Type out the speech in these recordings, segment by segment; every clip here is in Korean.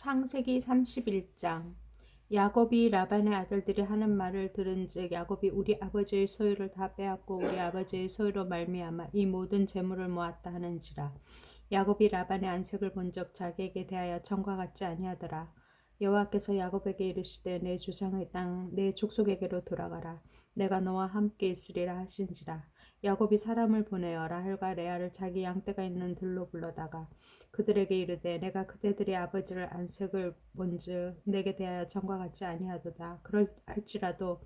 창세기 31장. 야곱이 라반의 아들들이 하는 말을 들은즉 야곱이 우리 아버지의 소유를 다 빼앗고 우리 아버지의 소유로 말미암아 이 모든 재물을 모았다 하는지라. 야곱이 라반의 안색을 본적 자기에게 대하여 전과 같지 아니하더라. 여호와께서 야곱에게 이르시되 내 주상의 땅 내 족속에게로 돌아가라. 내가 너와 함께 있으리라 하신지라 야곱이 사람을 보내어 라 헬과 레아를 자기 양떼가 있는 들로 불러다가 그들에게 이르되 내가 그대들의 아버지를 안색을 본즉 내게 대하여 전과 같지 아니하도다. 그럴할지라도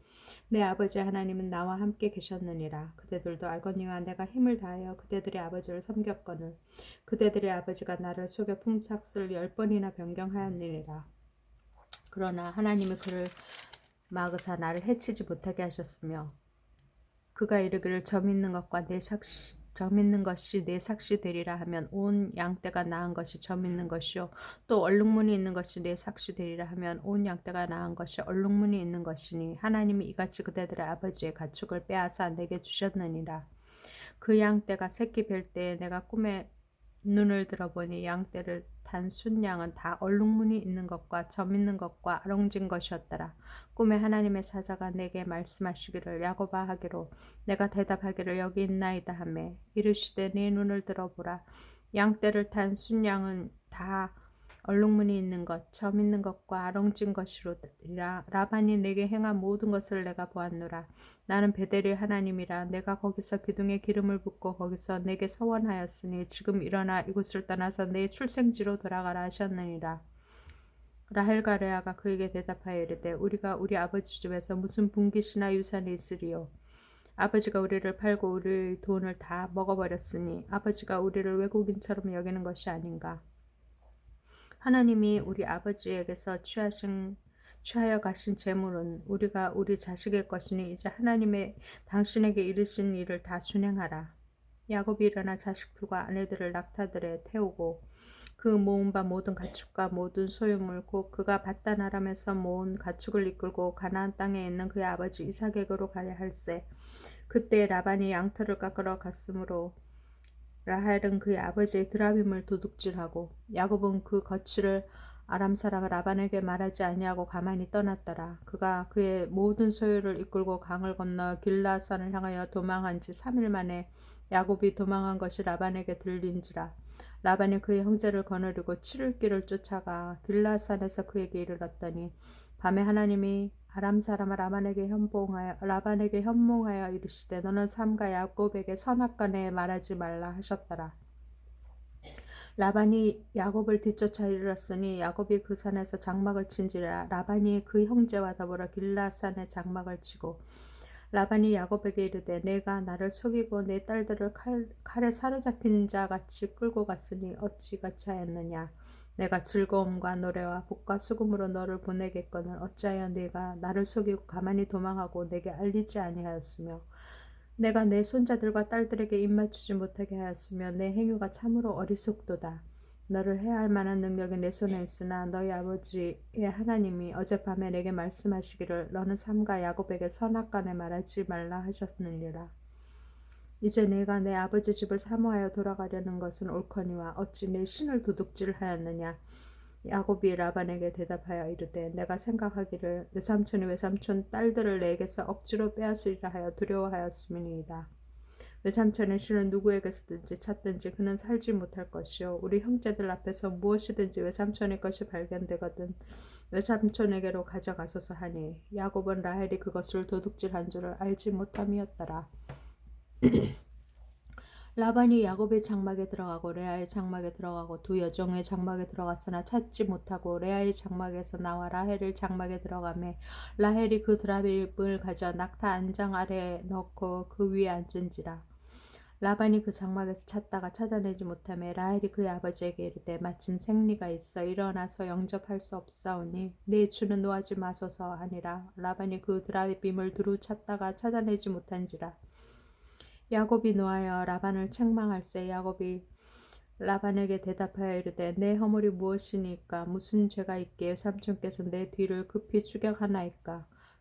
내 아버지 하나님은 나와 함께 계셨느니라. 그대들도 알거니와 내가 힘을 다하여 그대들의 아버지를 섬겼거늘 그대들의 아버지가 나를 속여 품삯을 열 번이나 변경하였느니라. 그러나 하나님이 그를 막으사 나를 해치지 못하게 하셨으며 그가 이르기를 점 있는 것과 내 삭시 점 있는 것이 내 삭시 되리라 하면 온 양떼가 나은 것이 점 있는 것이요. 또 얼룩무늬 있는 것이 내 삭시 되리라 하면 온 양떼가 나은 것이 얼룩무늬 있는 것이니 하나님이 이같이 그대들의 아버지의 가축을 빼앗아 내게 주셨느니라. 그 양떼가 새끼 뵐 때에 내가 꿈에 눈을 들어보니 양떼를 단 순양은 다 얼룩무늬 있는 것과 점 있는 것과 아롱진 것이었더라. 꿈에 하나님의 사자가 내게 말씀하시기를 야곱아 하기로 내가 대답하기를 여기 있나이다 하매 이르시되 네 눈을 들어보라 양떼를 탄 순양은 다 얼룩무늬 있는 것, 점 있는 것과 아롱진 것이로라. 라반이 내게 행한 모든 것을 내가 보았노라. 나는 베델이 하나님이라. 내가 거기서 기둥에 기름을 붓고 거기서 내게 서원하였으니 지금 일어나 이곳을 떠나서 내 출생지로 돌아가라 하셨느니라. 라헬과 레아가 그에게 대답하여 이르되 우리가 우리 아버지 집에서 무슨 분깃이나 유산이 있으리요. 아버지가 우리를 팔고 우리의 돈을 다 먹어버렸으니 아버지가 우리를 외국인처럼 여기는 것이 아닌가. 하나님이 우리 아버지에게서 취하신 취하여 가신 재물은 우리가 우리 자식의 것이니 이제 하나님의 당신에게 이르신 일을 다 준행하라. 야곱이 일어나 자식들과 아내들을 낙타들에 태우고 그 모은 바 모든 가축과 모든 소유물 곧 그가 바단 아람에서 모은 가축을 이끌고 가나안 땅에 있는 그의 아버지 이삭에게로 가려 할세 그때 라반이 양털을 깎으러 갔으므로 라헬은 그의 아버지의 드라빔을 도둑질하고 야곱은 그 거취를 아람 사람 라반에게 말하지 아니하고 가만히 떠났더라. 그가 그의 모든 소유를 이끌고 강을 건너 길라산을 향하여 도망한 지 3일 만에 야곱이 도망한 것이 라반에게 들린지라. 라반이 그의 형제를 거느리고 7일 길을 쫓아가 길라산에서 그에게 이르렀더니 밤에 하나님이 아람 사람 라반에게 현봉하여 라반에게 현몽하여 이르시되 너는 삼가 야곱에게 선악간에 말하지 말라 하셨더라. 라반이 야곱을 뒤쫓아 이르렀으니 야곱이 그 산에서 장막을 친지라 라반이 그 형제와 더불어 길라산에 장막을 치고 라반이 야곱에게 이르되 내가 나를 속이고 내 딸들을 칼, 칼에 사로잡힌 자 같이 끌고 갔으니 어찌 같이 하였느냐 내가 즐거움과 노래와 복과 수금으로 너를 보내겠거늘 어찌하여 네가 나를 속이고 가만히 도망하고 내게 알리지 아니하였으며 내가 내 손자들과 딸들에게 입맞추지 못하게 하였으며 내 행위가 참으로 어리석도다. 너를 해야 할 만한 능력이 내 손에 있으나 너희 아버지의 하나님이 어젯밤에 내게 말씀하시기를 너는 삼가 야곱에게 선악간에 말하지 말라 하셨느니라. 이제 내가 내 아버지 집을 사모하여 돌아가려는 것은 옳거니와 어찌 내 신을 도둑질하였느냐 야곱이 라반에게 대답하여 이르되 내가 생각하기를 외삼촌이 외삼촌 딸들을 내게서 억지로 빼앗으리라 하여 두려워하였음이니이다. 외삼촌의 신은 누구에게서든지 찾든지 그는 살지 못할 것이요 우리 형제들 앞에서 무엇이든지 외삼촌의 것이 발견되거든 외삼촌에게로 가져가소서 하니 야곱은 라헬이 그것을 도둑질한 줄을 알지 못함이었더라. 라반이 야곱의 장막에 들어가고 레아의 장막에 들어가고 두 여종의 장막에 들어갔으나 찾지 못하고 레아의 장막에서 나와 라헬의 장막에 들어가매 라헬이 그 드라빔을 가져 낙타 안장 아래에 넣고 그 위에 앉은지라. 라반이 그 장막에서 찾다가 찾아내지 못하며 라헬이 그의 아버지에게 이르되 마침 생리가 있어 일어나서 영접할 수 없사오니 내 주는 노하지 마소서 하니라. 라반이 그 드라빔을 두루 찾다가 찾아내지 못한지라 야곱이 노하여 라반을 책망할세. 야곱이 라반에게 대답하여 이르되 내 허물이 무엇이니까? 무슨 죄가 있기에 삼촌께서 내 뒤를 급히 추격하나이까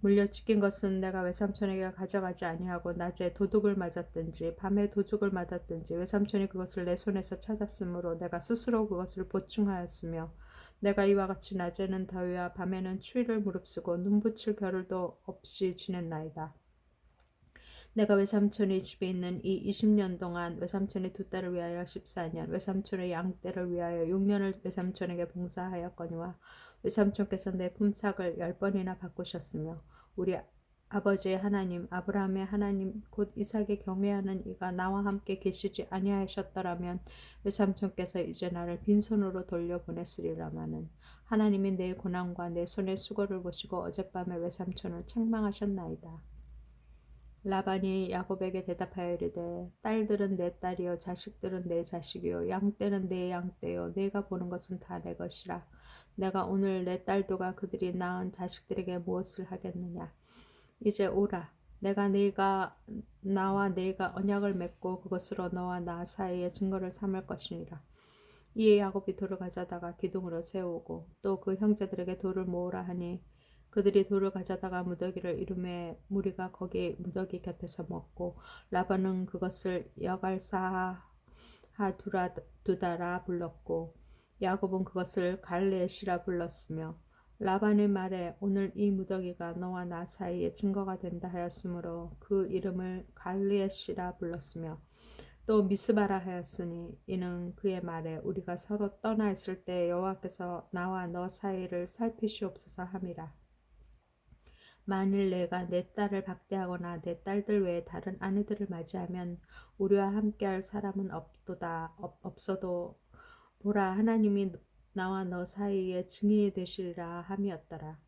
물려 찢긴 것은 내가 외삼촌에게 가져가지 아니하고 낮에 도둑을 맞았든지 밤에 도둑을 맞았든지 외삼촌이 그것을 내 손에서 찾았으므로 내가 스스로 그것을 보충하였으며 내가 이와 같이 낮에는 더위와 밤에는 추위를 무릅쓰고 눈 붙일 겨를도 없이 지냈나이다. 내가 외삼촌의 집에 있는 이 20년 동안 외삼촌의 두 딸을 위하여 14년, 외삼촌의 양떼를 위하여 6년을 외삼촌에게 봉사하였거니와 외 삼촌께서 내 품삯을 열 번이나 바꾸셨으며 우리 아버지의 하나님 아브라함의 하나님 곧 이삭의 경외하는 이가 나와 함께 계시지 아니하셨더라면 외삼촌께서 이제 나를 빈손으로 돌려보냈으리라마는 하나님이 내 고난과 내 손의 수고를 보시고 어젯밤에 외삼촌을 책망하셨나이다. 라반이 야곱에게 대답하여 이르되 딸들은 내 딸이요 자식들은 내 자식이요 양떼는 내 양떼요 내가 보는 것은 다 내 것이라. 내가 오늘 내 딸도가 그들이 낳은 자식들에게 무엇을 하겠느냐? 이제 오라. 내가 네가 나와 네가 언약을 맺고 그것으로 너와 나 사이에 증거를 삼을 것이니라. 이에 야곱이 돌을 가져다가 기둥으로 세우고 또 그 형제들에게 돌을 모으라 하니 그들이 돌을 가져다가 무더기를 이름에 무리가 거기 무더기 곁에서 먹고 라반은 그것을 여갈사 하 두라 두다라 불렀고 야곱은 그것을 갈레시라 불렀으며 라반의 말에 오늘 이 무더기가 너와 나 사이에 증거가 된다 하였으므로 그 이름을 갈레시라 불렀으며 또 미스바라 하였으니 이는 그의 말에 우리가 서로 떠나 있을 때 여호와께서 나와 너 사이를 살피시옵소서 함이라. 만일 내가 내 딸을 박대하거나 내 딸들 외에 다른 아내들을 맞이하면 우리와 함께할 사람은 없도다 없, 없어도 보라 하나님이 나와 너 사이에 증인이 되시리라 함이었더라.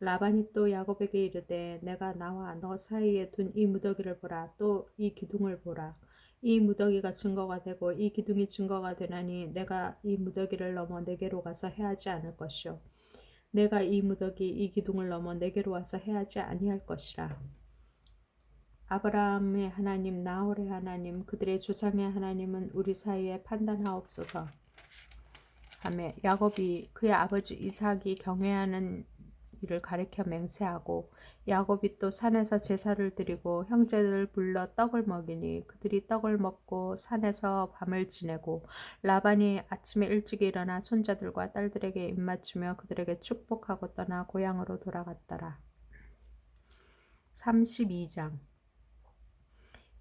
라반이 또 야곱에게 이르되 내가 나와 너 사이에 둔 이 무더기를 보라 또 이 기둥을 보라 이 무더기가 증거가 되고 이 기둥이 증거가 되나니 내가 이 무더기를 넘어 내게로 가서 해하지 않을 것이요 내가 이 무더기 이 기둥을 넘어 내게로 와서 해하지 아니할 것이라. 아브라함의 하나님 나홀의 하나님 그들의 조상의 하나님은 우리 사이에 판단하옵소서. 하며 야곱이 그의 아버지 이삭이 경외하는 이를 가리켜 맹세하고 야곱이 또 산에서 제사를 드리고 형제들을 불러 떡을 먹이니 그들이 떡을 먹고 산에서 밤을 지내고 라반이 아침에 일찍 일어나 손자들과 딸들에게 입맞추며 그들에게 축복하고 떠나 고향으로 돌아갔더라. 32장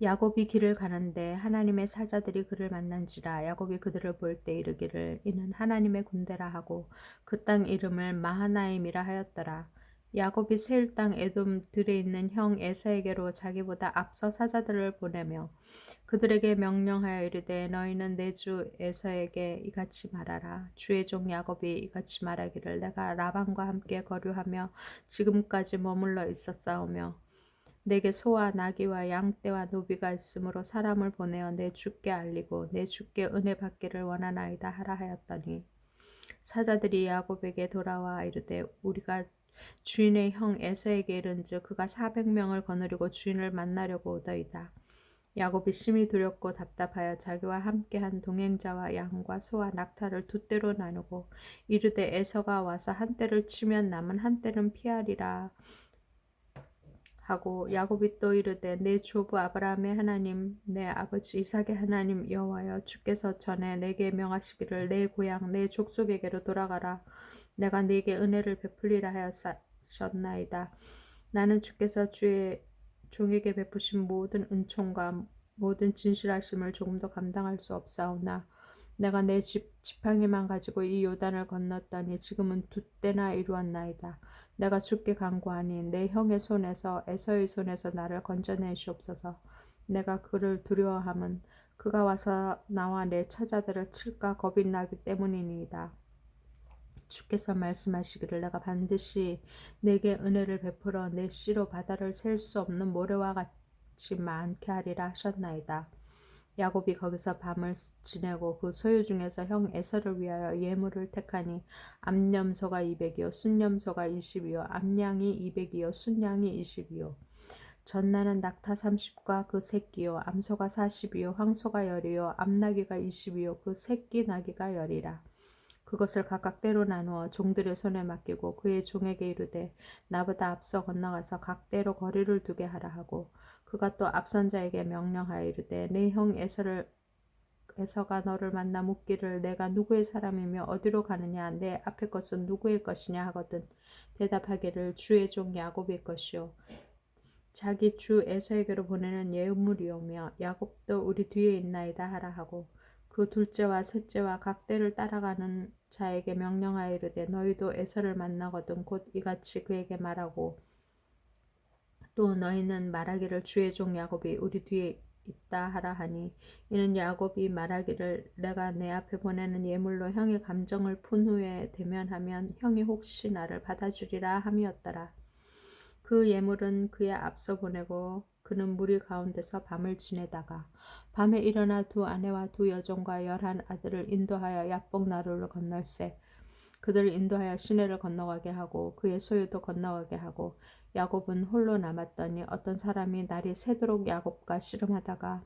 야곱이 길을 가는데 하나님의 사자들이 그를 만난지라 야곱이 그들을 볼 때 이르기를 이는 하나님의 군대라 하고 그 땅 이름을 마하나임이라 하였더라. 야곱이 세일 땅 에돔 들에 있는 형 에사에게로 자기보다 앞서 사자들을 보내며 그들에게 명령하여 이르되 너희는 내 주 에서에게 이같이 말하라 주의 종 야곱이 이같이 말하기를 내가 라반과 함께 거류하며 지금까지 머물러 있었사오며 내게 소와 나귀와 양떼와 노비가 있으므로 사람을 보내어 내 주께 알리고 내 주께 은혜 받기를 원하나이다 하라 하였더니 사자들이 야곱에게 돌아와 이르되 우리가 주인의 형 에서에게 이른즉 그가 400명을 거느리고 주인을 만나려고 오더이다. 야곱이 심히 두렵고 답답하여 자기와 함께한 동행자와 양과 소와 낙타를 두 떼로 나누고 이르되 에서가 와서 한 떼를 치면 남은 한 떼는 피하리라 하고 야곱이 또 이르되 내 조부 아브라함의 하나님 내 아버지 이삭의 하나님 여호와여 주께서 전에 내게 명하시기를 내 고향 내 족속에게로 돌아가라. 내가 네게 은혜를 베풀리라 하였사옵나이다. 나는 주께서 주의 종에게 베푸신 모든 은총과 모든 진실하심을 조금 더 감당할 수 없사오나. 내가 내 집 지팡이만 가지고 이 요단을 건넜더니 지금은 두 때나 이루었나이다. 내가 죽게 간구하니 내 형의 손에서 에서의 손에서 나를 건져내시옵소서. 내가 그를 두려워함은 그가 와서 나와 내 처자들을 칠까 겁이 나기 때문이니이다. 주께서 말씀하시기를 내가 반드시 내게 은혜를 베풀어 내 씨로 바다를 셀 수 없는 모래와 같이 많게 하리라 하셨나이다. 야곱이 거기서 밤을 지내고 그 소유 중에서 형 에서를 위하여 예물을 택하니 암염소가 200이요 순염소가 20이요 암양이 200이요 순양이 20이요. 전나는 낙타 30과 그 새끼요 암소가 40이요 황소가 열이요 암나귀가 20이요 그 새끼 나귀가 열이라 그것을 각각 때로 나누어 종들의 손에 맡기고 그의 종에게 이르되 나보다 앞서 건너가서 각 때로 거리를 두게 하라 하고 그가 또 앞선 자에게 명령하여 이르되 내 형 에서를 에서가 너를 만나 묻기를 내가 누구의 사람이며 어디로 가느냐? 내 앞에 것은 누구의 것이냐? 하거든 대답하기를 주의 종 야곱의 것이요. 자기 주 에서에게로 보내는 예물이오며 야곱도 우리 뒤에 있나이다 하라 하고 그 둘째와 셋째와 각 때를 따라가는 자에게 명령하여 이르되 너희도 에서를 만나거든 곧 이같이 그에게 말하고 또 너희는 말하기를 주의 종 야곱이 우리 뒤에 있다 하라 하니 이는 야곱이 말하기를 내가 내 앞에 보내는 예물로 형의 감정을 푼 후에 대면하면 형이 혹시 나를 받아주리라 함이었더라. 그 예물은 그의 앞서 보내고 그는 무리 가운데서 밤을 지내다가 밤에 일어나 두 아내와 두 여종과 열한 아들을 인도하여 야복 나루를 건널세 그들을 인도하여 시내를 건너가게 하고 그의 소유도 건너가게 하고 야곱은 홀로 남았더니 어떤 사람이 날이 새도록 야곱과 씨름하다가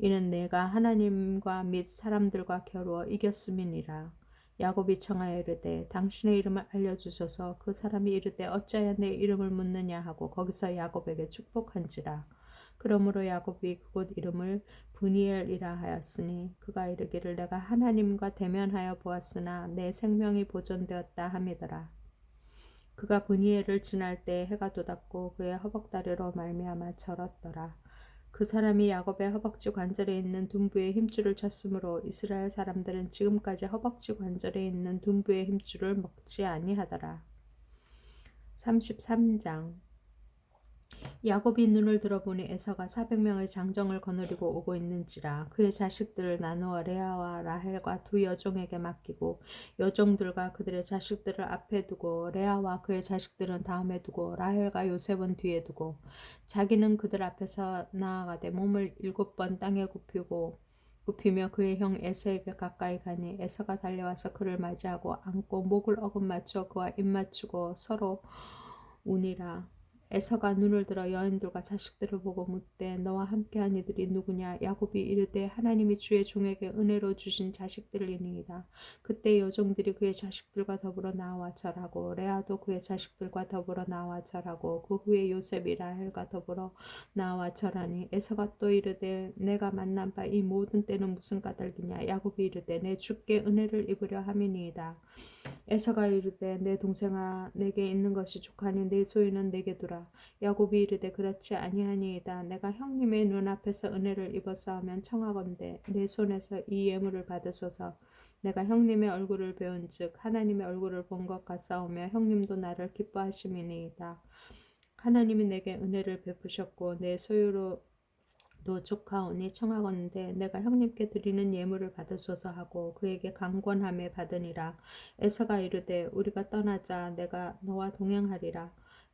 이는 내가 하나님과 및 사람들과 겨루어 이겼음이니라. 야곱이 청하여 이르되 당신의 이름을 알려주소서 그 사람이 이르되 어찌하여 내 이름을 묻느냐 하고 거기서 야곱에게 축복한지라. 그러므로 야곱이 그곳 이름을 브니엘이라 하였으니 그가 이르기를 내가 하나님과 대면하여 보았으나 내 생명이 보존되었다 함이더라. 그가 브니엘을 지날 때 해가 돋았고 그의 허벅다리로 말미암아 절었더라. 그 사람이 야곱의 허벅지 관절에 있는 둔부의 힘줄을 쳤으므로 이스라엘 사람들은 지금까지 허벅지 관절에 있는 둔부의 힘줄을 먹지 아니하더라. 33장 야곱이 눈을 들어보니 에서가 400명의 장정을 거느리고 오고 있는지라 그의 자식들을 나누어 레아와 라헬과 두 여종에게 맡기고 여종들과 그들의 자식들을 앞에 두고 레아와 그의 자식들은 다음에 두고 라헬과 요셉은 뒤에 두고 자기는 그들 앞에서 나아가되 몸을 일곱 번 땅에 굽히고 굽히며 그의 형 에서에게 가까이 가니 에서가 달려와서 그를 맞이하고 안고 목을 어금 맞춰 그와 입 맞추고 서로 우니라 에서가 눈을 들어 여인들과 자식들을 보고 묻되 너와 함께한 이들이 누구냐? 야곱이 이르되 하나님이 주의 종에게 은혜로 주신 자식들이니이다. 그때 여종들이 그의 자식들과 더불어 나와 절하고 레아도 그의 자식들과 더불어 나와 절하고 그 후에 요셉이 라헬과 더불어 나와 절하니 에서가 또 이르되 내가 만난 바 이 모든 때는 무슨 까닭이냐? 야곱이 이르되 내 주께 은혜를 입으려 함이니이다 에서가 이르되 내 동생아 내게 있는 것이 족하니 내 소유는 내게 두라. 야곱이 이르되 그렇지 아니하니이다. 내가 형님의 눈앞에서 은혜를 입었사오면 청하건대 내 손에서 이 예물을 받으소서. 내가 형님의 얼굴을 배운즉 하나님의 얼굴을 본 것 같사오며 형님도 나를 기뻐하심이니이다. 하나님이 내게 은혜를 베푸셨고 내 소유로 도 족하오니 청하건대 내가 형님께 드리는 예물을 받으소서 하고 그에게 강권함에 받으니라. 에서가 이르되 우리가 떠나자 내가 너와 동행하리라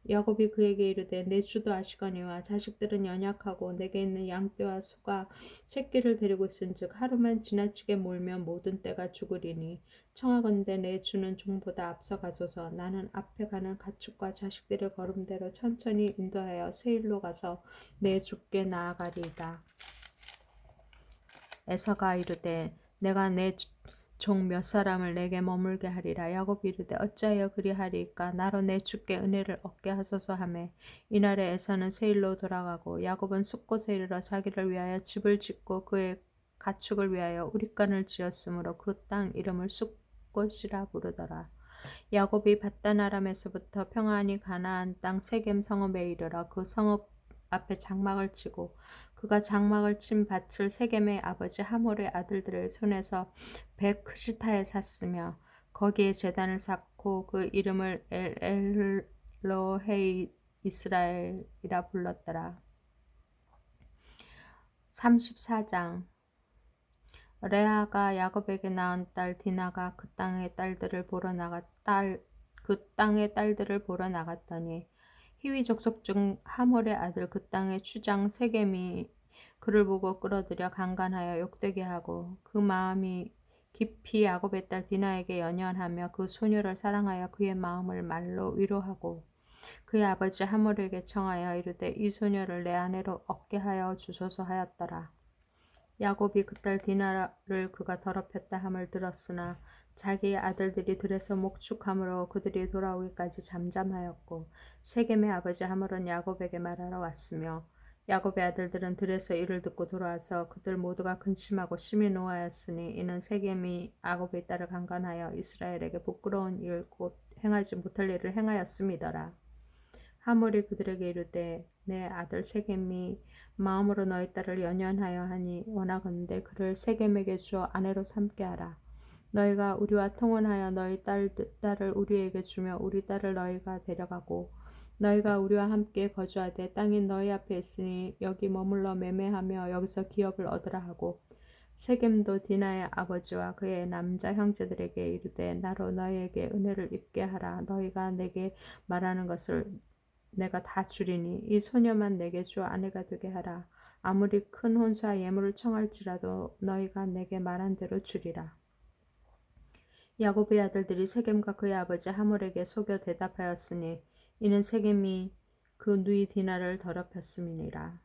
야곱이 그에게 이르되 내 주도 아시거니와 자식들은 연약하고 내게 있는 양떼와 소가 새끼를 데리고 있은즉 하루만 지나치게 몰면 모든 때가 죽으리니 청하건대 내 주는 종보다 앞서 가소서 나는 앞에 가는 가축과 자식들의 걸음대로 천천히 인도하여 세일로 가서 내 주께 나아가리이다. 에서가 이르되 내가 내 종 몇 사람을 내게 머물게 하리라. 야곱이 이르되 어찌하여 그리하리까? 나로 내 주께 은혜를 얻게 하소서 하매 이날에 에서는 세일로 돌아가고 야곱은 숲곳에 이르러 자기를 위하여 집을 짓고 그의 가축을 위하여 우리간을 지었으므로 그 땅 이름을 숲곳이라 부르더라. 야곱이 바단 아람에서부터 평안히 가나안 땅 세겜 성읍에 이르러 그 성읍 앞에 장막을 치고 그가 장막을 친 밭을 세겜의 아버지 하몰의 아들들의 손에서 베크시타에 샀으며 거기에 제단을 쌓고 그 이름을 엘엘로헤이 이스라엘이라 불렀더라. 34장 레아가 야곱에게 낳은 딸 디나가 그 땅의 딸들을 보러 나갔 딸그 땅의 딸들을 보러 나갔더니 히위 족속 중 하몰의 아들 그 땅의 추장 세겜이 그를 보고 끌어들여 강간하여 욕되게 하고 그 마음이 깊이 야곱의 딸 디나에게 연연하며 그 소녀를 사랑하여 그의 마음을 말로 위로하고 그의 아버지 하몰에게 청하여 이르되 이 소녀를 내 아내로 얻게 하여 주소서 하였더라. 야곱이 그 딸 디나를 그가 더럽혔다 함을 들었으나 자기의 아들들이 들에서 목축함으로 그들이 돌아오기까지 잠잠하였고 세겜의 아버지 하물은 야곱에게 말하러 왔으며 야곱의 아들들은 들에서 이를 듣고 돌아와서 그들 모두가 근심하고 심히 노하였으니 이는 세겜이 야곱의 딸을 강간하여 이스라엘에게 부끄러운 일 곧 행하지 못할 일을 행하였음이더라. 하물이 그들에게 이르되 내 아들 세겜이 마음으로 너희 딸을 연연하여 하니 원하건대 그를 세겜에게 주어 아내로 삼게 하라. 너희가 우리와 통혼하여 너희 딸, 딸을 우리에게 주며 우리 딸을 너희가 데려가고 너희가 우리와 함께 거주하되 땅이 너희 앞에 있으니 여기 머물러 매매하며 여기서 기업을 얻으라 하고 세겜도 디나의 아버지와 그의 남자 형제들에게 이르되 나로 너희에게 은혜를 입게 하라. 너희가 내게 말하는 것을 내가 다 주리니 이 소녀만 내게 주 아내가 되게 하라. 아무리 큰 혼수와 예물을 청할지라도 너희가 내게 말한 대로 주리라 야곱의 아들들이 세겜과 그의 아버지 하몰에게 속여 대답하였으니 이는 세겜이 그 누이 디나를 더럽혔음이니라.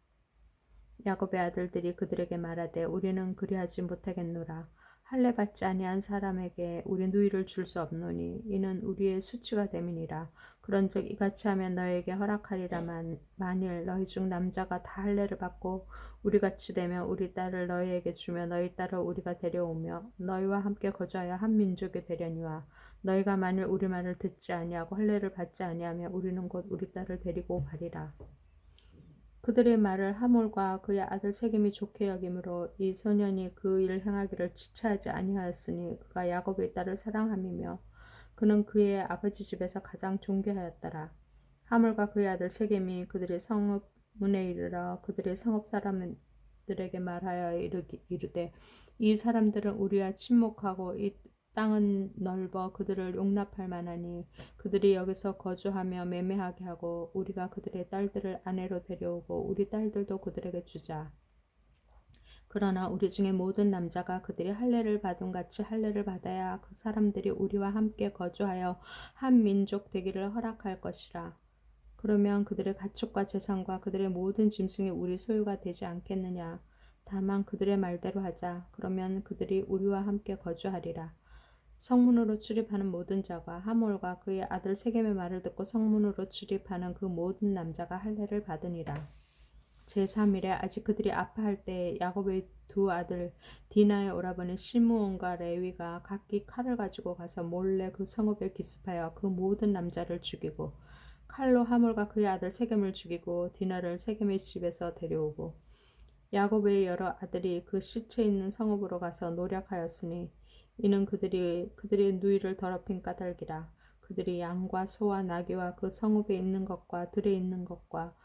야곱의 아들들이 그들에게 말하되 우리는 그리하지 못하겠노라. 할례 받지 아니한 사람에게 우리 누이를 줄 수 없노니 이는 우리의 수치가 됨이니라. 그런즉 이같이 하면 너에게 허락하리라만 만일 너희 중 남자가 다 할례를 받고 우리 같이 되면 우리 딸을 너희에게 주며 너희 딸을 우리가 데려오며 너희와 함께 거주하여 한 민족이 되려니와 너희가 만일 우리 말을 듣지 아니하고 할례를 받지 아니하면 우리는 곧 우리 딸을 데리고 가리라. 그들의 말을 하몰과 그의 아들 세겜이 좋게 여김으로 이 소년이 그 일을 행하기를 지체하지 아니하였으니 그가 야곱의 딸을 사랑함이며 그는 그의 아버지 집에서 가장 존귀하였더라. 하몰과 그의 아들 세겜이 그들의 성읍 문에 이르러 그들의 성읍 사람들에게 말하여 이르기, 이르되 이 사람들은 우리와 친목하고 이 땅은 넓어 그들을 용납할 만하니 그들이 여기서 거주하며 매매하게 하고 우리가 그들의 딸들을 아내로 데려오고 우리 딸들도 그들에게 주자. 그러나 우리 중에 모든 남자가 그들이 할례를 받은 같이 할례를 받아야 그 사람들이 우리와 함께 거주하여 한 민족 되기를 허락할 것이라. 그러면 그들의 가축과 재산과 그들의 모든 짐승이 우리 소유가 되지 않겠느냐. 다만 그들의 말대로 하자. 그러면 그들이 우리와 함께 거주하리라. 성문으로 출입하는 모든 자가 하몰과 그의 아들 세겜의 말을 듣고 성문으로 출입하는 그 모든 남자가 할례를 받으니라. 제3일에 아직 그들이 아파할 때 야곱의 두 아들 디나의 오라버니 시므온과 레위가 각기 칼을 가지고 가서 몰래 그 성읍에 기습하여 그 모든 남자를 죽이고 칼로 하몰과 그의 아들 세겜을 죽이고 디나를 세겜의 집에서 데려오고 야곱의 여러 아들이 그 시체 있는 성읍으로 가서 노력하였으니 이는 그들이 그들의 누이를 더럽힌 까닭이라 그들이 양과 소와 나귀와 그 성읍에 있는 것과 들에 있는 것과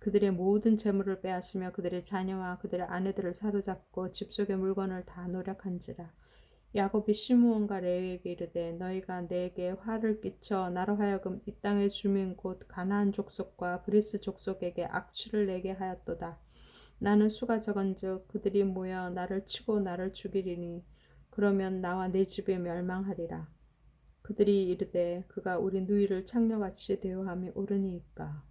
그들의 모든 재물을 빼앗으며 그들의 자녀와 그들의 아내들을 사로잡고 집 속의 물건을 다 노력한지라. 야곱이 시므온과 레위에게 이르되 너희가 내게 화를 끼쳐 나로 하여금 이 땅의 주민 곧 가나안 족속과 브리스 족속에게 악취를 내게 하였도다. 나는 수가 적은즉 그들이 모여 나를 치고 나를 죽이리니 그러면 나와 내 집이 멸망하리라. 그들이 이르되 그가 우리 누이를 창녀같이 대우함이 옳으니이까.